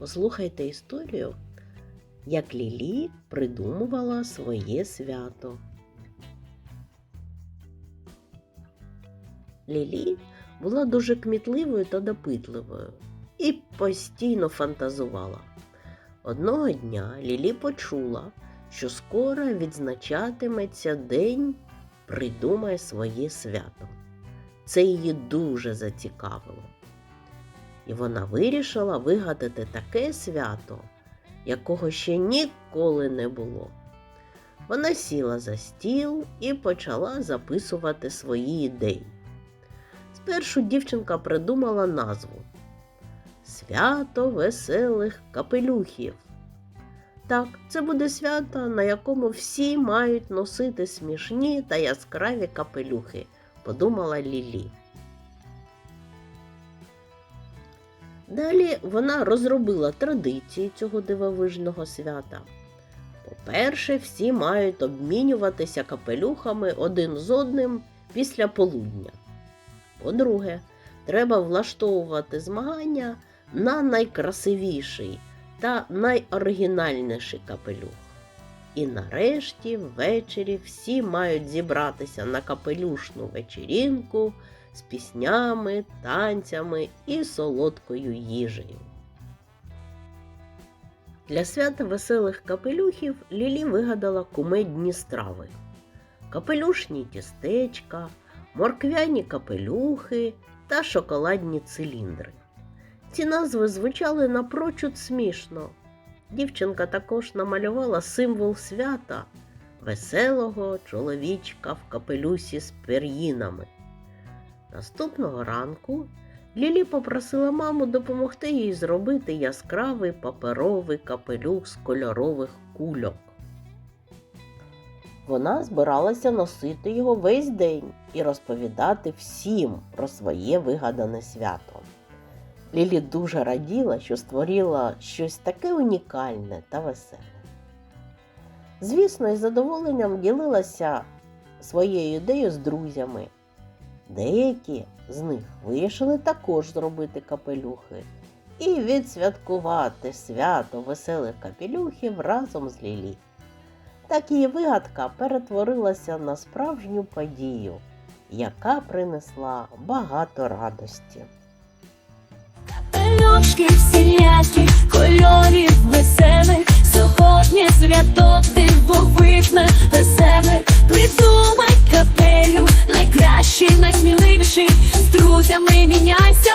Послухайте історію, як Лілі придумувала своє свято. Лілі була дуже кмітливою та допитливою і постійно фантазувала. Одного дня Лілі почула, що скоро відзначатиметься день придумай своє свято. Це її дуже зацікавило. І вона вирішила вигадати таке свято, якого ще ніколи не було. Вона сіла за стіл і почала записувати свої ідеї. Спершу дівчинка придумала назву Свято веселих капелюхів. Так, це буде свято, на якому всі мають носити смішні та яскраві капелюхи, подумала Лілі. Далі вона розробила традиції цього дивовижного свята. По-перше, всі мають обмінюватися капелюхами один з одним після полудня. По-друге, треба влаштовувати змагання на найкрасивіший та найоригінальніший капелюх. І нарешті ввечері всі мають зібратися на капелюшну вечірінку з піснями, танцями і солодкою їжею. Для свята веселих капелюхів Лілі вигадала кумедні страви: капелюшні тістечка, морквяні капелюхи та шоколадні циліндри. Ці назви звучали напрочуд смішно. Дівчинка також намалювала символ свята веселого чоловічка в капелюсі з пер'їнами. Наступного ранку Лілі попросила маму допомогти їй зробити яскравий паперовий капелюх з кольорових кульок. Вона збиралася носити його весь день і розповідати всім про своє вигадане свято. Лілі дуже раділа, що створила щось таке унікальне та веселе. Звісно, із задоволенням ділилася своєю ідеєю з друзями. Деякі з них вирішили також зробити капелюхи і відсвяткувати свято веселих капелюхів разом з Лілі. Так її вигадка перетворилася на справжню подію, яка принесла багато радості. Пельошки всілякі, кольорів веселих, сьогодні свято дивовижне, веселих, придумай капелю, найкращий, найсміливіший, з друзями міняйся,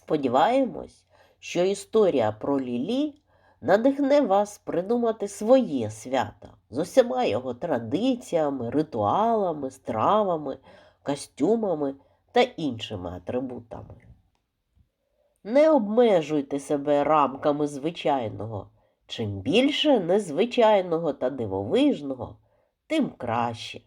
Сподіваємось, що історія про Лілі надихне вас придумати своє свято з усіма його традиціями, ритуалами, стравами, костюмами та іншими атрибутами. Не обмежуйте себе рамками звичайного. Чим більше незвичайного та дивовижного, тим краще.